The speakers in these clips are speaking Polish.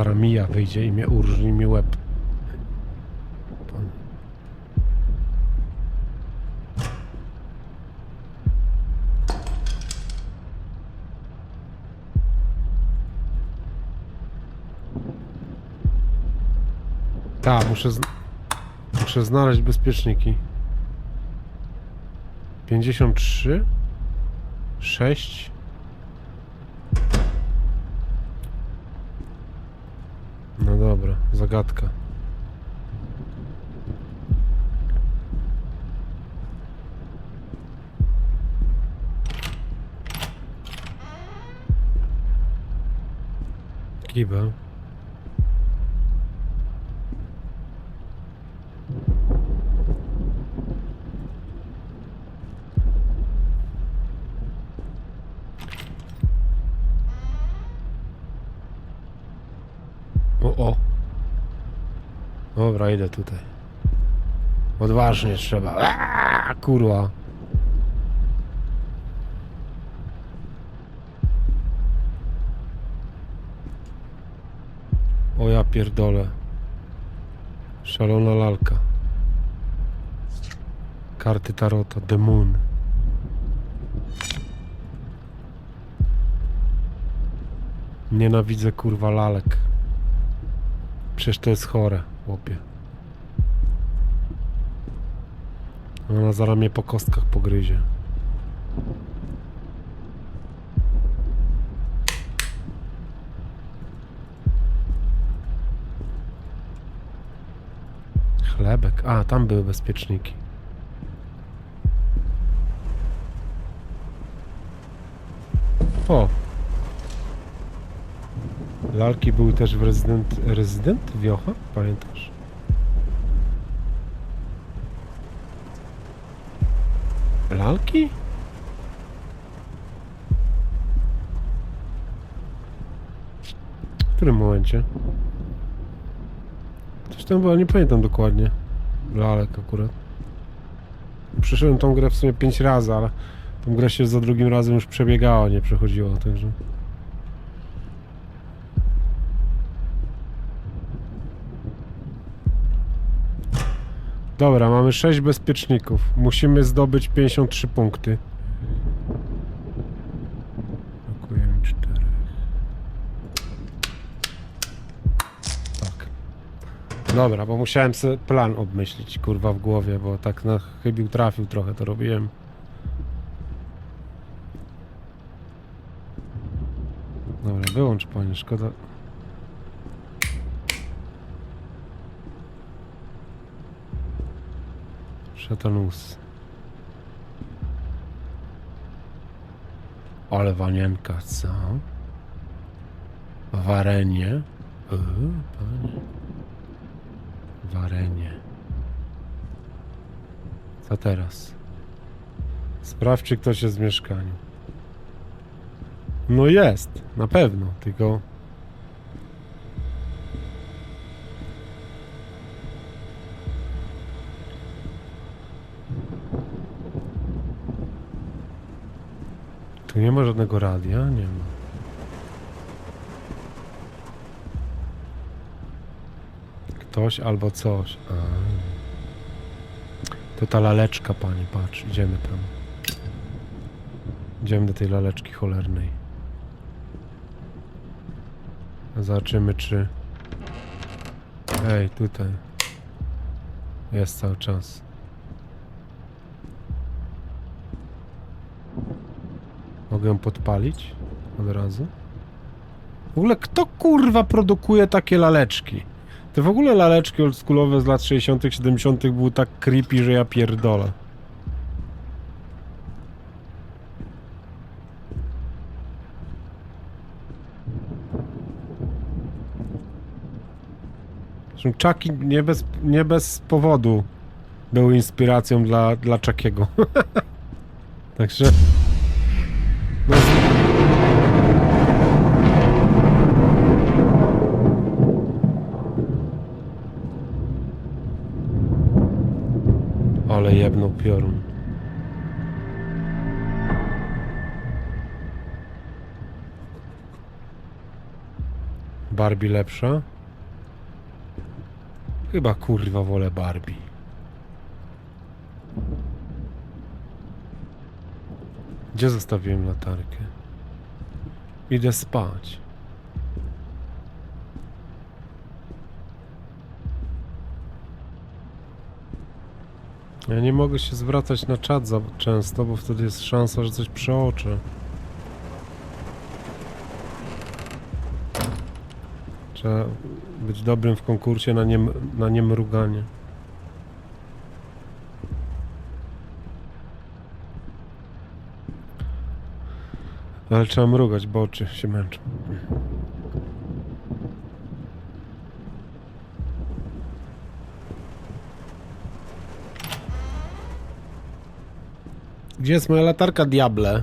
zaraz mija wyjdzie i mnie urżni mi łeb. Muszę, muszę znaleźć bezpieczniki. 53 6 No dobra, zagadka. Kibel. O, o. Idę tutaj. Odważnie trzeba. Aaaa, kurwa. O ja pierdolę. Szalona lalka. Karty Tarota, The Moon. Nienawidzę kurwa lalek. Przecież to jest chore, chłopie. Ona zaraz mnie po kostkach pogryzie. Chlebek. A, tam były bezpieczniki. O! Lalki były też w rezydent... Rezydent? Wiocha? Pamiętasz? Lalki? W którym momencie? Coś tam było, nie pamiętam dokładnie. Lalek akurat. Przeszedłem tą grę w sumie 5 razy, ale tą grę się za drugim razem już przebiegało, nie przechodziło, także... Dobra, mamy 6 bezpieczników. Musimy zdobyć 53 punkty. Brakuje mi 4. Tak. Dobra, bo musiałem sobie plan obmyślić, kurwa, w głowie, bo tak na chybił trafił trochę to robiłem. Dobra, wyłącz panie, szkoda. Szatanus. Ale wanienka, co? Warenie. Uuu, panie. Warenie. Co teraz? Sprawdź, czy ktoś jest w mieszkaniu. No jest, na pewno, tylko... Tu nie ma żadnego radia? Nie ma. Ktoś albo coś. A. To ta laleczka, panie, patrz, idziemy tam. Idziemy do tej laleczki cholernej. Zobaczymy, czy... Ej, tutaj. Jest cały czas. Mogę ją podpalić od razu? W ogóle kto kurwa produkuje takie laleczki? Te w ogóle laleczki oldschoolowe z lat 60 70 były tak creepy, że ja pierdolę. Zresztą nie bez, nie bez powodu był inspiracją dla, dla Chuckiego. Także... ale jebnął piorun. Barbie lepsza? Chyba kurwa wolę Barbie. Gdzie zostawiłem latarkę? Idę spać. Ja nie mogę się zwracać na czat za często, bo wtedy jest szansa, że coś przeoczę. Trzeba być dobrym w konkursie na, nie, na niemruganie. Ale trzeba mrugać, bo oczy się męczą. Gdzie jest moja latarka, diable?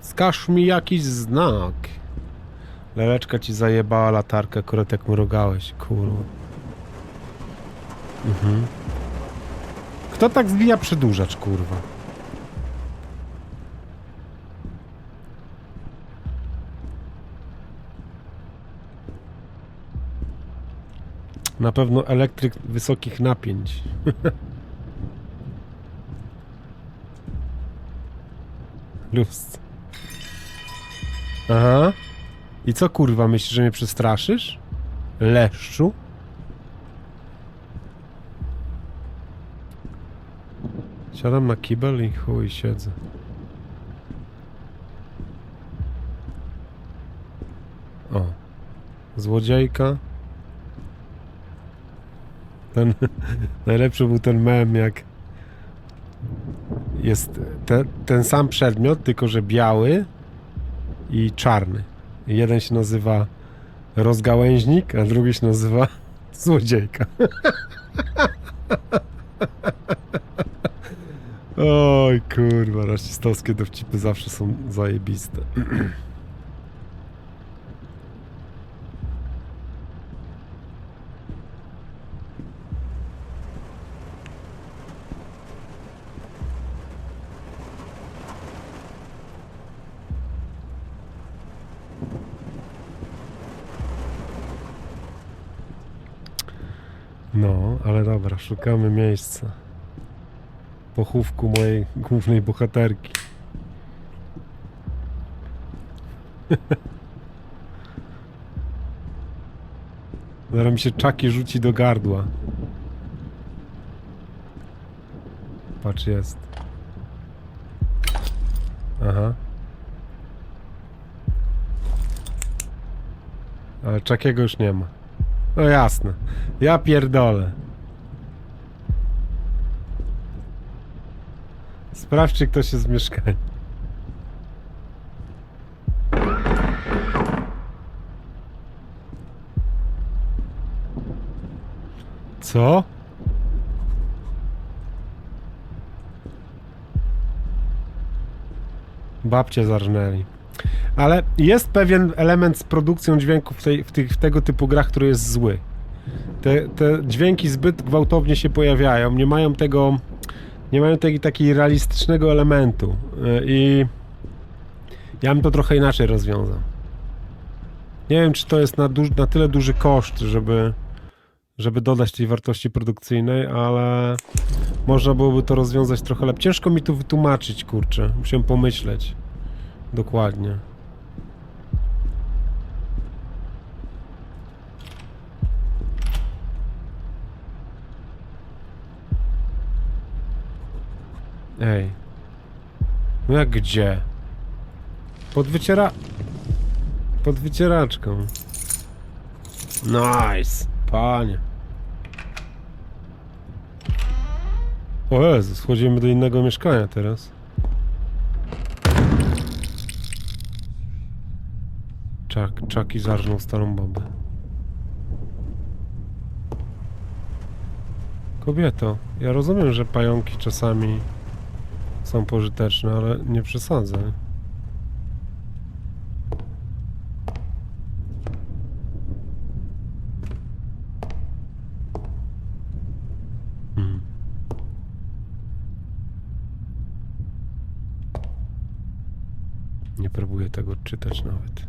Wskaż mi jakiś znak. Leleczka ci zajebała latarkę, akurat jak mrugałeś, kurwa. Mhm. Kto tak zwija przedłużacz, kurwa? Na pewno elektryk wysokich napięć. Luz. Aha. I co kurwa, myślisz, że mnie przestraszysz? Leszczu? Siadam na kibel i chuj siedzę. O. Złodziejka. Ten najlepszy był ten mem, jak jest te, ten sam przedmiot, tylko że biały i czarny. Jeden się nazywa rozgałęźnik, a drugi się nazywa złodziejka. Oj kurwa, rasistowskie dowcipy zawsze są zajebiste. No, ale dobra, szukamy miejsca. Pochówku mojej głównej bohaterki. Zaraz mi się czaki rzuci do gardła. Patrz, jest. Aha. Ale czakiego już nie ma. No jasne. Ja pierdolę. Sprawdź, czy ktoś jest w mieszkaniu. Co? Babcie zarżnęli. Ale jest pewien element z produkcją dźwięków w, tej, w, tych, w tego typu grach, który jest zły. Te, te dźwięki zbyt gwałtownie się pojawiają, nie mają tego, nie mają tego takiego realistycznego elementu. Yy, I ja bym to trochę inaczej rozwiązał. Nie wiem, czy to jest na, na tyle duży koszt, żeby, żeby dodać tej wartości produkcyjnej, ale można byłoby to rozwiązać trochę lepiej. Ciężko mi tu wytłumaczyć, kurczę. Musiałem pomyśleć. Dokładnie. Ej. No jak gdzie? Pod wyciera... Pod wycieraczką. Nice. Panie. O Jezu, schodzimy do innego mieszkania teraz. Czak, czaki zarżnął starą babę. Kobieto, ja rozumiem, że pająki czasami są pożyteczne, ale nie przesadzaj. Mhm. Nie próbuję tego czytać nawet.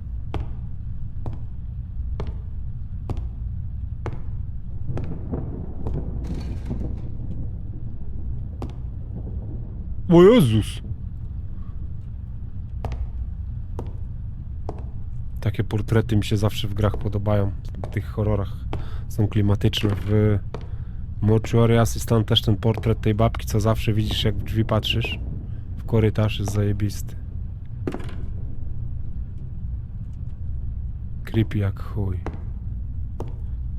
O Jezus! Takie portrety mi się zawsze w grach podobają. W tych horrorach są klimatyczne. W Mortuary Assistant też ten portret tej babki, co zawsze widzisz jak w drzwi patrzysz. W korytarz jest zajebisty. Creepy jak chuj.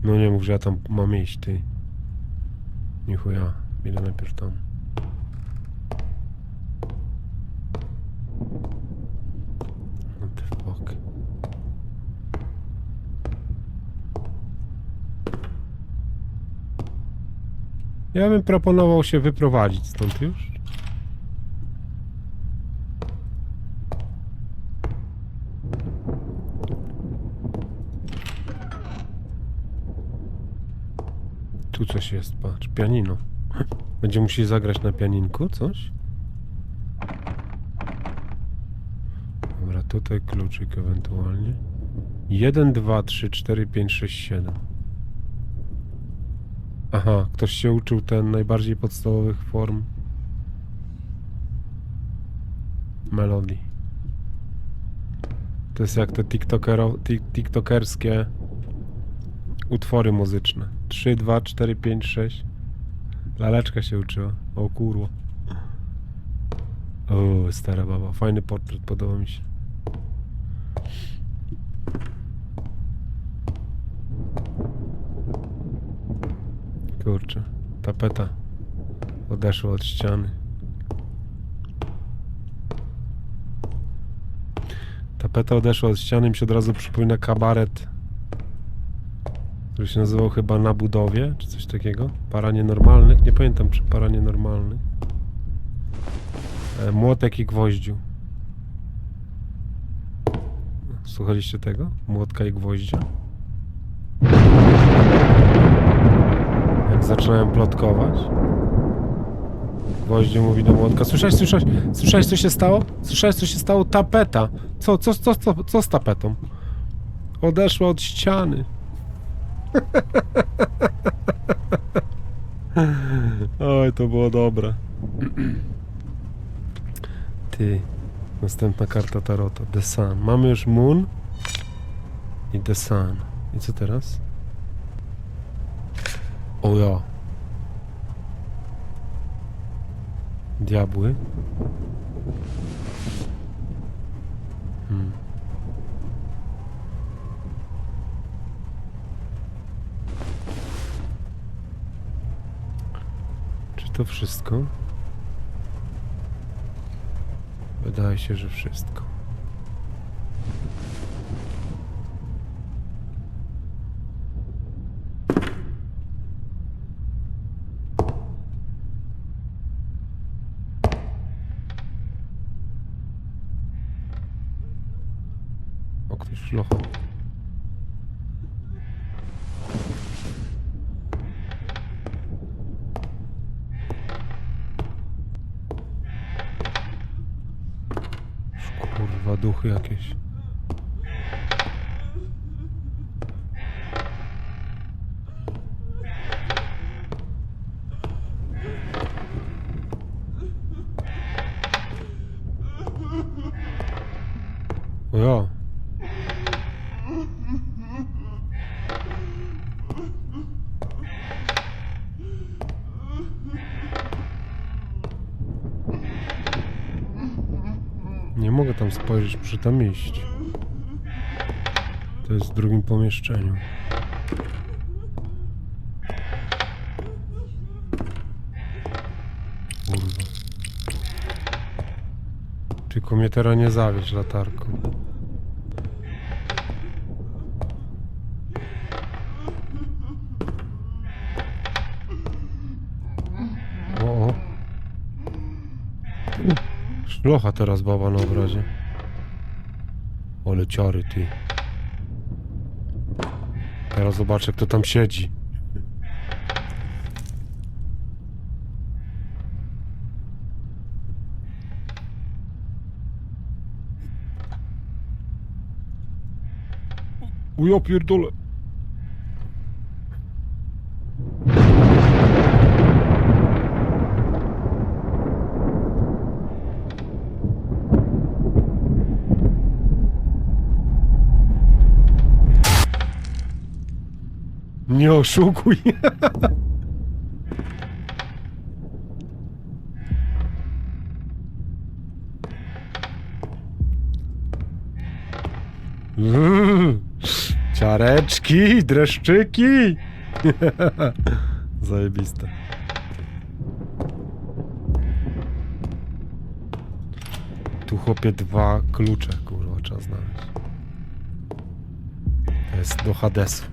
No nie mów, że ja tam mam iść, ty. Nie chuja. Ile najpierw tam. Ja bym proponował się wyprowadzić stąd już. Tu coś jest, patrz, pianino. Będzie musieli zagrać na pianinku coś? Dobra, tutaj kluczyk ewentualnie. 1, 2, 3, 4, 5, 6, 7. Aha, ktoś się uczył ten najbardziej podstawowych form melodii. To jest jak te tiktokerskie utwory muzyczne. 3, 2, 4, 5, 6. Laleczka się uczyła. O kurwa. O, stara baba. Fajny portret, podoba mi się. Kurczę, tapeta odeszła od ściany. Tapeta odeszła od ściany, mi się od razu przypomina kabaret, który się nazywał chyba Na budowie, czy coś takiego. Para nienormalnych, nie pamiętam czy para nienormalnych. E, młotek i gwoździu. Słuchaliście tego? Młotka i gwoździa? Zaczynają plotkować. Gwoździu mówi do młotka. Słyszałeś, słyszałeś, słyszałeś co się stało? Słyszałeś co się stało? Tapeta. Co, co, co, co, co z tapetą? Odeszła od ściany. Oj, to było dobre. Ty. Następna karta Tarota. The Sun. Mamy już Moon i The Sun. I co teraz? O ja. Diabły. Hmm. Czy to wszystko? Wydaje się, że wszystko. O, ktoś szlocha. Kurwa, duchy jakieś. Tam spojrzeć, muszę tam iść. To jest w drugim pomieszczeniu. Kurwa. Tylko mnie teraz nie zawieź latarką. Szlocha teraz baba na obrazie. Ole ciary ty. Teraz zobaczę kto tam siedzi. O ja pierdolę. Nie oszukuj. Mm, Ciareczki, dreszczyki. Zajebiste. Tu chłopie dwa klucze, kurwa, trzeba znaleźć. To jest do Hadesu.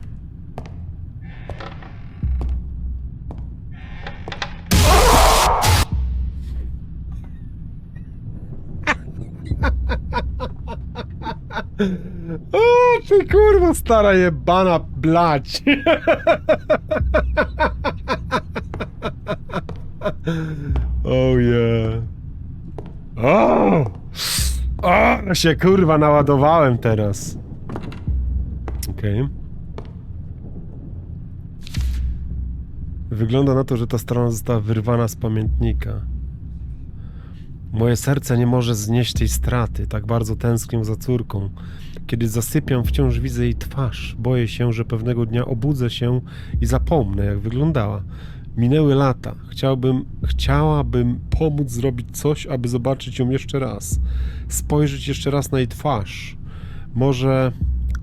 O, ty kurwa stara jebana blać. Oh yeah. O! O! Się kurwa naładowałem teraz. Okej. Wygląda na to, że ta strona została wyrwana z pamiętnika. Moje serce nie może znieść tej straty. Tak bardzo tęsknię za córką. Kiedy zasypiam, wciąż widzę jej twarz. Boję się, że pewnego dnia obudzę się i zapomnę, jak wyglądała. Minęły lata. Chciałbym, chciałabym pomóc zrobić coś, aby zobaczyć ją jeszcze raz. Spojrzeć jeszcze raz na jej twarz. Może,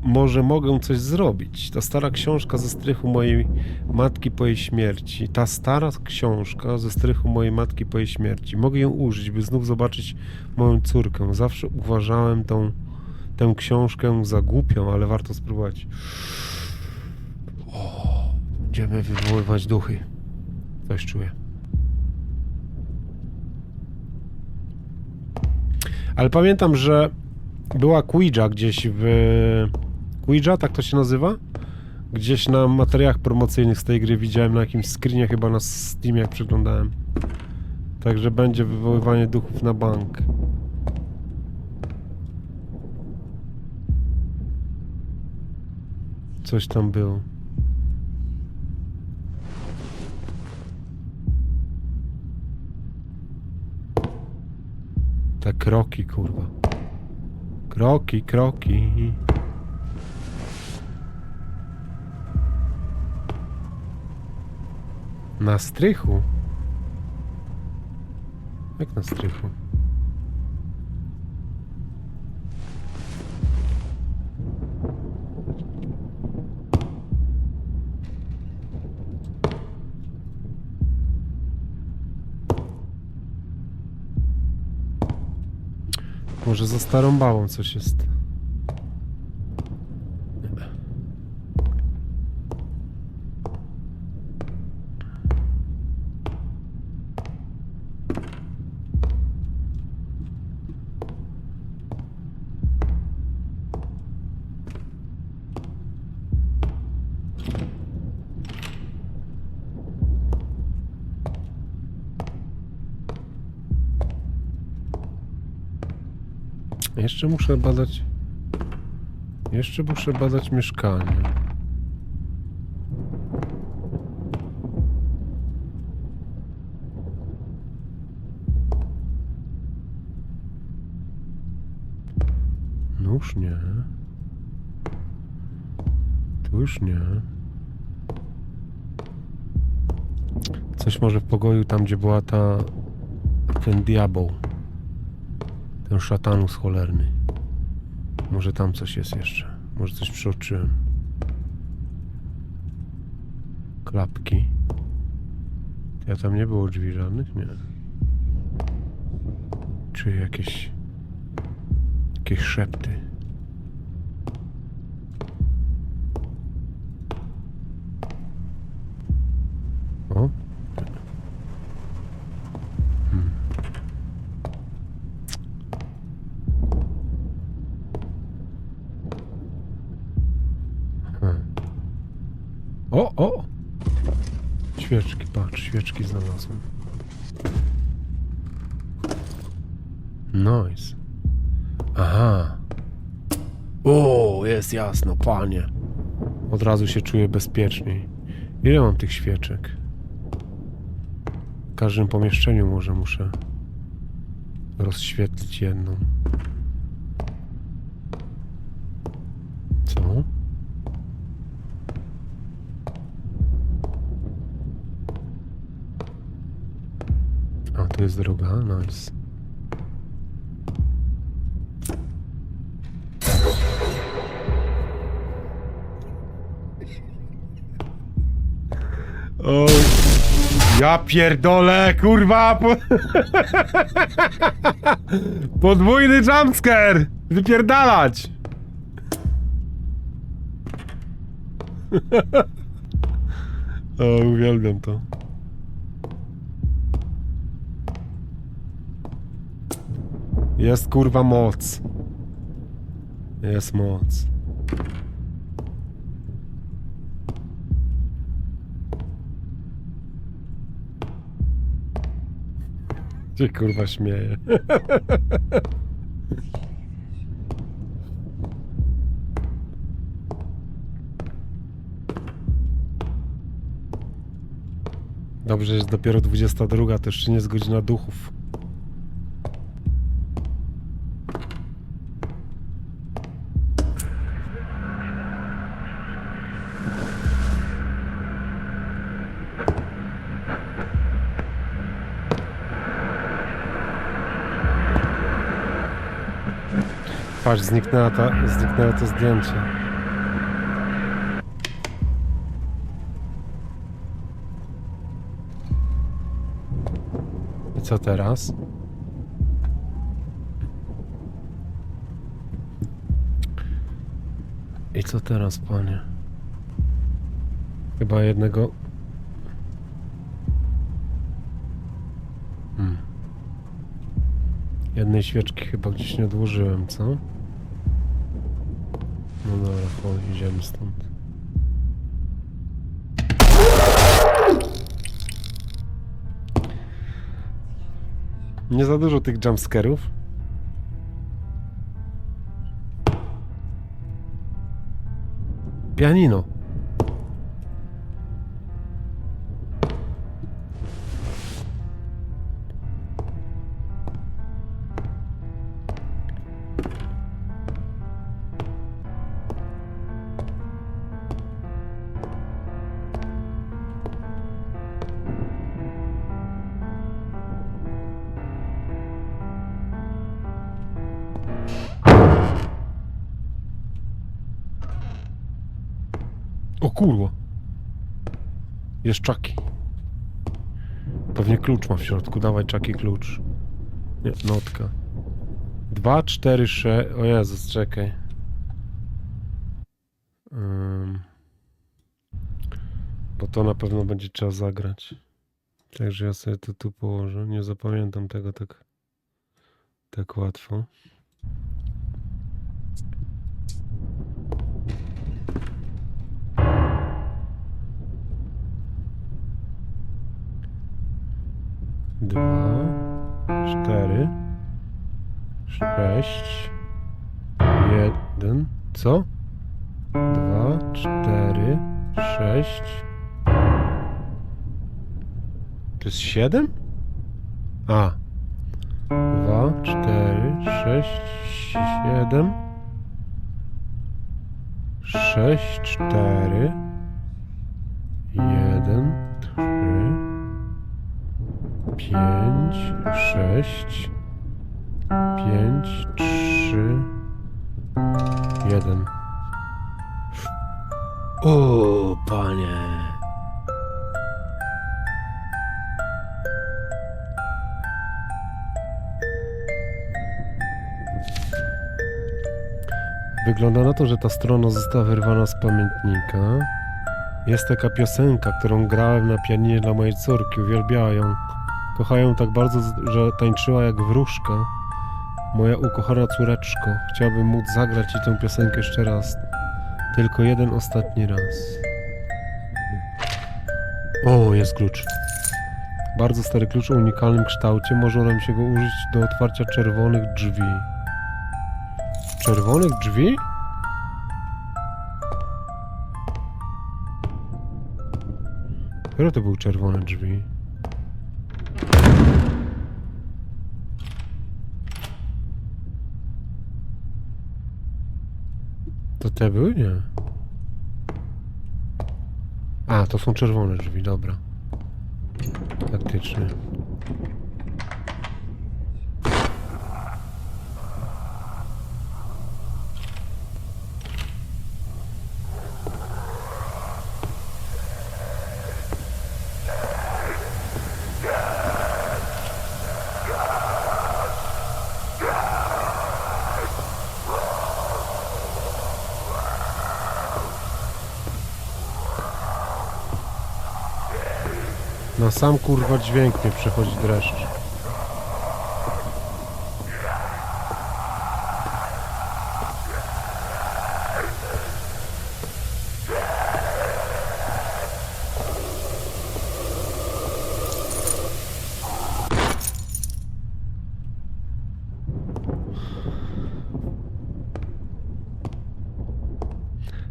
może mogę coś zrobić. Ta stara książka ze strychu mojej matki po jej śmierci. Ta stara książka ze strychu mojej matki po jej śmierci. Mogę ją użyć, by znów zobaczyć moją córkę. Zawsze uważałem tą, tę książkę za głupią, ale warto spróbować. O, będziemy wywoływać duchy. Coś czuję. Ale pamiętam, że była Ouija gdzieś w... Ouija, tak to się nazywa? Gdzieś na materiałach promocyjnych z tej gry widziałem na jakimś screenie, chyba na Steamie jak przeglądałem. Także będzie wywoływanie duchów na bank. Coś tam było. Te kroki, kurwa. Kroki, kroki. Na strychu? Jak na strychu? Może za starą bałą coś jest. Jeszcze muszę badać. Jeszcze muszę badać mieszkanie. No już nie. Tu już nie. Coś może w pokoju tam, gdzie była ta... ten diabeł. Ten szatanus cholerny. Może tam coś jest jeszcze. Może coś przeoczyłem. Klapki. Ja tam nie było drzwi żadnych? Nie. Czy jakieś... Jakieś szepty. O? Hmm. O, o! Świeczki, znalazłem. Nice. Aha. O, jest jasno, panie. Od razu się czuję bezpieczniej. Ile mam tych świeczek? W każdym pomieszczeniu może muszę rozświetlić jedną. Co? A, tu jest druga, nice. O, ja pierdolę, kurwa! Po... Podwójny jumpscare! Wypierdalać! o, uwielbiam to. Jest kurwa moc. Jest moc. Cię kurwa śmieje. Dobrze, jest dopiero 22, to jeszcze nie jest godzina duchów. Patrz, zniknęła ta, zniknęło to zdjęcie. I co teraz? I co teraz, panie? Chyba jednego... Hmm. Jednej świeczki chyba gdzieś nie odłożyłem, co? Chodź, idziemy stąd. Nie za dużo tych jumpscarów. Pianino. Jest czaki. Pewnie klucz ma w środku. Dawaj czaki klucz. Nie, notka. Dwa, cztery, sześć. O Jezus, czekaj. Ym. Bo to na pewno będzie trzeba zagrać. Także ja sobie to tu położę. Nie zapamiętam tego tak, tak łatwo. Dwa, cztery, sześć, jeden, co? Dwa, cztery, sześć. To jest siedem? A. Dwa, cztery, sześć, siedem. Sześć, cztery, pięć, sześć, pięć, trzy, jeden. O, panie. Wygląda na to, że ta strona została wyrwana z pamiętnika. Jest taka piosenka, którą grałem na pianinie dla mojej córki. Uwielbiała ją. Kocha ją tak bardzo, że tańczyła jak wróżka. Moja ukochana córeczko. Chciałbym móc zagrać ci tę piosenkę jeszcze raz. Tylko jeden ostatni raz. O, jest klucz. Bardzo stary klucz o unikalnym kształcie. Może nam się go użyć do otwarcia czerwonych drzwi. Czerwonych drzwi? Które to były czerwone drzwi? To te były? Nie. A, to są czerwone drzwi, dobra. Faktycznie. Na sam kurwa dźwięk mnie przechodzi dreszcz.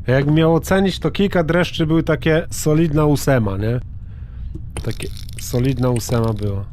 Jak miał ocenić, to kilka dreszczy były takie solidna ósema, nie? Takie solidna ósema była.